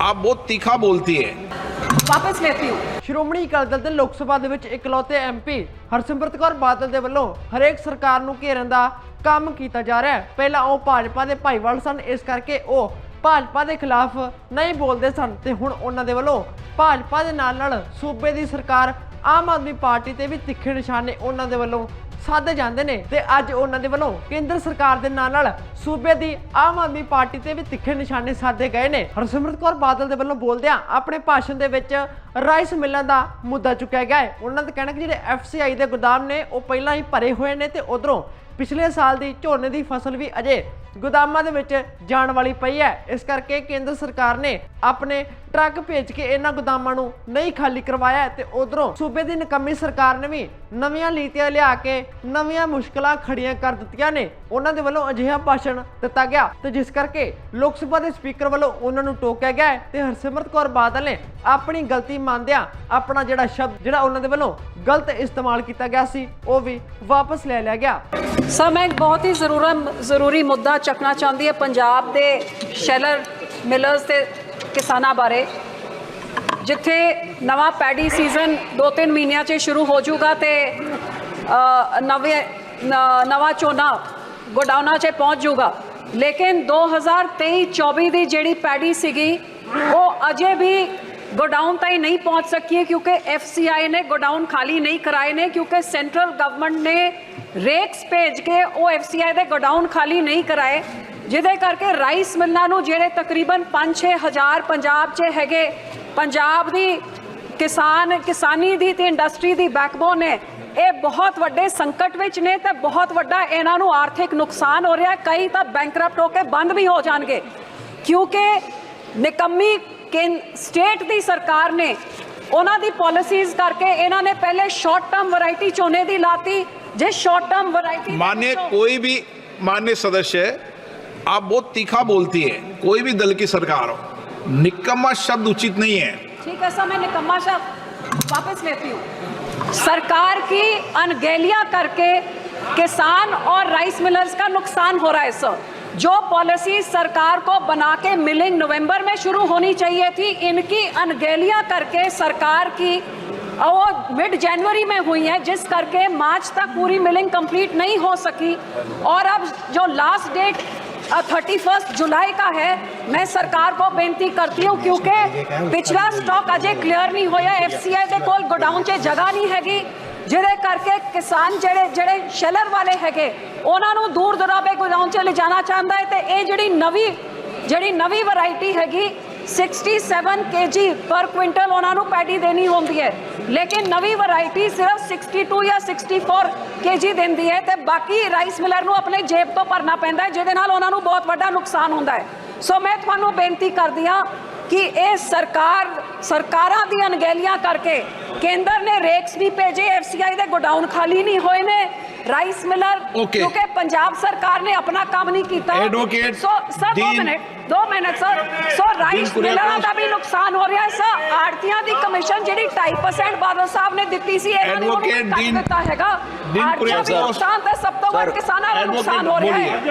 आप बहुत तीखा बोलती हैं वापस लेती हूँ ਸ਼੍ਰੋਮਣੀ ਅਕਾਲੀ ਦਲ ਦੇ ਲੋਕ ਸਭਾ ਦੇ ਵਿੱਚ ਇਕਲੌਤੇ ਐਮਪੀ ਹਰਸਿਮਰਤ ਕੌਰ ਬਾਦਲ ਦੇ ਵੱਲੋਂ ਹਰੇਕ ਸਰਕਾਰ ਨੂੰ ਘੇਰਨ ਦਾ ਕੰਮ ਕੀਤਾ ਜਾ ਰਿਹਾ ਹੈ ਪਹਿਲਾਂ ਉਹ ਭਾਜਪਾ ਦੇ ਭਾਈਵਾਲ ਸਨ ਇਸ ਕਰਕੇ ਉਹ ਭਾਜਪਾ ਦੇ ਖਿਲਾਫ ਨਹੀਂ ਬੋਲਦੇ ਸਨ ਤੇ ਹੁਣ ਉਹਨਾਂ ਦੇ ਵੱਲੋਂ ਭਾਜਪਾ ਦੇ ਨਾਲ ਨਾਲ ਸੂਬੇ ਦੀ ਸਰਕਾਰ ਆਮ ਆਦਮੀ ਪਾਰਟੀ ਤੇ ਵੀ ਤਿੱਖੇ ਨਿਸ਼ਾਨੇ ਉਹਨਾਂ ਦੇ ਵੱਲੋਂ ਸਾਧੇ ਜਾਂਦੇ ਨੇ। ਤੇ ਅੱਜ ਉਹਨਾਂ ਦੇ ਵੱਲੋਂ ਕੇਂਦਰ ਸਰਕਾਰ ਦੇ ਨਾਲ ਨਾਲ ਸੂਬੇ ਦੀ ਆਮ ਆਦਮੀ ਪਾਰਟੀ ਤੇ ਵੀ ਤਿੱਖੇ ਨਿਸ਼ਾਨੇ ਸਾਧੇ ਗਏ ਨੇ। ਹਰਸਿਮਰਤ ਕੌਰ ਬਾਦਲ ਦੇ ਵੱਲੋਂ ਬੋਲਦਿਆਂ ਆਪਣੇ ਭਾਸ਼ਣ ਦੇ ਵਿੱਚ ਰਾਈਸ ਮਿਲਾਂ ਦਾ ਮੁੱਦਾ ਚੁੱਕਿਆ ਗਿਆ ਹੈ। ਉਹਨਾਂ ਦਾ ਕਹਿਣਾ ਕਿ ਜਿਹੜੇ ਐਫਸੀਆਈ ਦੇ ਗੋਦਾਮ ਨੇ, ਉਹ ਪਹਿਲਾਂ ਹੀ ਭਰੇ ਹੋਏ ਨੇ ਤੇ ਉਧਰੋਂ ਪਿਛਲੇ ਸਾਲ ਦੀ ਝੋਨੇ ਦੀ ਫਸਲ ਵੀ ਅਜੇ ਗੋਦਾਮਾਂ ਦੇ ਵਿੱਚ ਜਾਣ ਵਾਲੀ ਪਈ ਹੈ। ਇਸ ਕਰਕੇ ਕੇਂਦਰ ਸਰਕਾਰ ਨੇ ਆਪਣੇ ਟਰੱਕ ਭੇਜ ਕੇ ਇਹਨਾਂ ਗੋਦਾਮਾਂ ਨੂੰ ਨਹੀਂ ਖਾਲੀ ਕਰਵਾਇਆ ਤੇ ਉਧਰੋਂ ਸੂਬੇ ਦੀ ਨਕੰਮੀ ਸਰਕਾਰ ਨੇ ਵੀ ਨਵੀਆਂ ਨੀਤੀਆਂ ਲਿਆ ਕੇ ਨਵੀਆਂ ਮੁਸ਼ਕਲਾਂ ਖੜੀਆਂ ਕਰ ਦਿੱਤੀਆਂ ਨੇ। ਉਹਨਾਂ ਦੇ ਵੱਲੋਂ ਅਜਿਹਾ ਭਾਸ਼ਣ ਦਿੱਤਾ ਗਿਆ ਤੇ ਜਿਸ ਕਰਕੇ ਲੋਕ ਸਭਾ ਦੇ ਸਪੀਕਰ ਵੱਲੋਂ ਉਹਨਾਂ ਨੂੰ ਟੋਕਿਆ ਗਿਆ ਤੇ ਹਰਸਿਮਰਤ ਕੌਰ ਬਾਦਲ ਨੇ ਆਪਣੀ ਗਲਤੀ ਮੰਨਦਿਆਂ ਆਪਣਾ ਜਿਹੜਾ ਸ਼ਬਦ ਜਿਹੜਾ ਉਹਨਾਂ ਦੇ ਵੱਲੋਂ ਗਲਤ ਇਸਤੇਮਾਲ ਕੀਤਾ ਗਿਆ ਸੀ, ਉਹ ਵੀ ਵਾਪਸ ਲੈ ਲਿਆ ਗਿਆ। ਸਰ, ਮੈਂ ਇੱਕ ਬਹੁਤ ਹੀ ਜ਼ਰੂਰਤ ਜ਼ਰੂਰੀ ਮੁੱਦਾ ਚੱਕਣਾ ਚਾਹੁੰਦੀ ਹੈ। ਪੰਜਾਬ ਦੇ ਸ਼ੈਲਰ, ਮਿਲਰਸ ਤੇ ਕਿਸਾਨਾਂ ਬਾਰੇ। ਜਿੱਥੇ ਨਵਾਂ ਪੈਡੀ ਸੀਜ਼ਨ 2-3 ਮਹੀਨਿਆਂ 'ਚ ਸ਼ੁਰੂ ਹੋ ਜਾਊਗਾ ਤੇ ਅ, ਨਵੇਂ ਨਵਾਂ ਝੋਨਾ ਗੋਡਾਊਨਾਂ 'ਚ ਪਹੁੰਚ ਜਾਊਗਾ। ਲੇਕਿਨ 2023-24 ਦੀ ਜਿਹੜੀ ਪੈਡੀ ਸੀਗੀ ਉਹ ਅਜੇ ਵੀ ਗੋਡਾਊਨ ਤਾਈਂ ਨਹੀਂ ਪਹੁੰਚ ਸਕੀ ਹੈ ਕਿਉਂਕਿ ਐਫਸੀਆਈ ਨੇ ਗੋਡਾਊਨ ਖਾਲੀ ਨਹੀਂ ਕਰਾਏ ਨੇ ਕਿਉਂਕਿ ਸੈਂਟਰਲ ਗਵਰਨਮੈਂਟ ਨੇ ਰੇਕਸ ਭੇਜ ਕੇ ਉਹ ਐਫਸੀਆਈ ਦੇ ਗੋਡਾਊਨ ਖਾਲੀ ਨਹੀਂ ਕਰਾਏ। ਜਿਹਦੇ ਕਰਕੇ ਰਾਈਸ ਮਿਲਾਂ ਨੂੰ ਜਿਹੜੇ ਤਕਰੀਬਨ 5-6 ਹਜ਼ਾਰ ਪੰਜਾਬ 'ਚ ਹੈਗੇ ਪੰਜਾਬ ਦੀ ਕਿਸਾਨ ਕਿਸਾਨੀ ਦੀ ਤੇ ਇੰਡਸਟਰੀ ਦੀ ਬੈਕਬੋਨ ਹੈ ਇਹ ਬਹੁਤ ਵੱਡੇ ਸੰਕਟ ਵਿੱਚ ਨੇ ਤੇ ਬਹੁਤ ਵੱਡਾ ਇਹਨਾਂ ਨੂੰ ਆਰਥਿਕ ਨੁਕਸਾਨ ਹੋ ਰਿਹਾ ਕਈ ਤਾਂ ਬੈਂਕਰਪਟ ਹੋ ਕੇ ਬੰਦ ਵੀ ਹੋ ਜਾਣਗੇ ਕਿਉਂਕਿ ਨਿਕੰਮੀ ਕੇਂ- ਸਟੇਟ ਦੀ ਸਰਕਾਰ ਨੇ ਉਹਨਾਂ ਦੀ ਪਾਲਿਸੀਜ਼ ਕਰਕੇ ਇਹਨਾਂ ਨੇ ਪਹਿਲੇ ਸ਼ਾਰਟ ਟਰਮ ਵੈਰਾਈਟੀ ਝੋਨੇ ਦੀ ਲਾਤੀ ਜੇ ਸ਼ਾਰਟ ਟਰਮ ਵੈਰਾਈਟੀ मान्य कोई भी मान्य सदस्य आप बहुत तीखा बोलती हैं। कोई भी दल की सरकार हो। निकम्मा शब्द उचित नहीं है। ठीक है, सर, मैं निकम्मा शब्द वापस लेती हूँ। सरकार की अनगेलियाँ करके किसान और राइस मिलर्स का नुकसान हो रहा है, सर। जो पॉलिसी सरकार को बना के मिलिंग नवंबर में शुरू होनी चाहिए थी, इनकी अनगेलियाँ करके सरकार की वो मिड जनवरी में हुई है, जिस करके मार्च तक पूरी मिलिंग कंप्लीट नहीं हो सकी। और अब जो last date थर्टी फर्स्ट जुलाई का है मैं सरकार को बेनती करती हूँ क्योंकि पिछला स्टॉक अजੇ क्लियर नहीं ਹੋਇਆ ਐਫਸੀਆਈ ਦੇ ਕੋਲ ਗੋਡਾਊਨ 'ਚ ਜਗ੍ਹਾ ਨਹੀਂ ਹੈਗੀ ਜਿਹਦੇ ਕਰਕੇ ਕਿਸਾਨ ਜਿਹੜੇ ਜਿਹੜੇ ਸ਼ੈਲਰ ਵਾਲੇ ਹੈਗੇ ਉਹਨਾਂ ਨੂੰ ਦੂਰ ਦਰਾਬੇ ਗੋਡਾਊਨ 'ਚ ਲਿਜਾਣਾ ਚਾਹੁੰਦਾ ਹੈ ਤੇ ਇਹ ਜਿਹੜੀ ਨਵੀਂ ਜਿਹੜੀ ਨਵੀਂ ਵੈਰਾਈਟੀ ਹੈਗੀ 67 kg ਪਰ ਕੁਇੰਟਲ ਉਹਨਾਂ ਨੂੰ ਪੈਡੀ ਦੇਣੀ ਹੁੰਦੀ ਹੈ। ਲੇਕਿਨ ਨਵੀਂ ਵੈਰਾਈਟੀ ਸਿਰਫ 62 ਜਾਂ 64 kg ਦਿੰਦੀ ਹੈ ਤੇ ਬਾਕੀ ਰਾਈਸ ਮਿਲਰ ਨੂੰ ਆਪਣੇ ਜੇਬ ਤੋਂ ਭਰਨਾ ਪੈਂਦਾ ਹੈ, ਜਿਹਦੇ ਨਾਲ ਉਹਨਾਂ ਨੂੰ ਬਹੁਤ ਵੱਡਾ ਨੁਕਸਾਨ ਹੁੰਦਾ ਹੈ। ਸੋ ਮੈਂ ਤੁਹਾਨੂੰ ਬੇਨਤੀ ਕਰਦੀ ਹਾਂ ਕਿ ਇਹ ਸਰਕਾਰ, ਸਰਕਾਰਾਂ ਦੀ ਅਣਗਹਿਲੀਆਂ ਕਰਕੇ ਕੇਂਦਰ ਨੇ ਰੇਕਸ ਵੀ ਭੇਜੇ ਐਫਸੀਆਈ ਦੇ ਗੋਡਾਊਨ ਖਾਲੀ ਨਹੀਂ ਹੋਏ ਨੇ। Rice miller Okay. ਕਿਉਂਕਿ ਪੰਜਾਬ ਸਰਕਾਰ ਨੇ ਆਪਣਾ ਕੰਮ ਨਹੀਂ ਕੀਤਾ Advocate ਸੋ ਸਰ ਦੋ Dean- ਮਿੰਟ ਦੋ ਮਿੰਟ ਸਰ ਸੋ ਰਾਈਸ ਕੁਰੀਆ ਮਿਲਰਾਂ ਦਾ ਕੋਲ- ਵੀ ਨੁਕਸਾਨ ਹੋ ਰਿਹਾ ਹੈ ਸਰ ਆੜਤੀਆਂ ਦੀ ਕਮਿਸ਼ਨ ਜਿਹੜੀ 2.5% ਬਾਦਲ ਸਾਹਿਬ ਨੇ ਦਿੱਤੀ ਸੀ ਇਹਨਾਂ ਨੇ ਉਹਨੂੰ Advocate ਕੱਟ Dean- ਦਿੱਤਾ ਹੈਗਾ Dean ਆੜਤੀਆਂ ਦੀ ਸਾਹਿਬ। ਨੁਕਸਾਨ ਤੇ ਸਭ ਤੋਂ ਵੱਧ Sir, ਕਿਸਾਨਾਂ ਦਾ Advocate ਨੁਕਸਾਨ ਹੋ ਰਿਹਾ ਹੈ ਬੋਲੀਏ।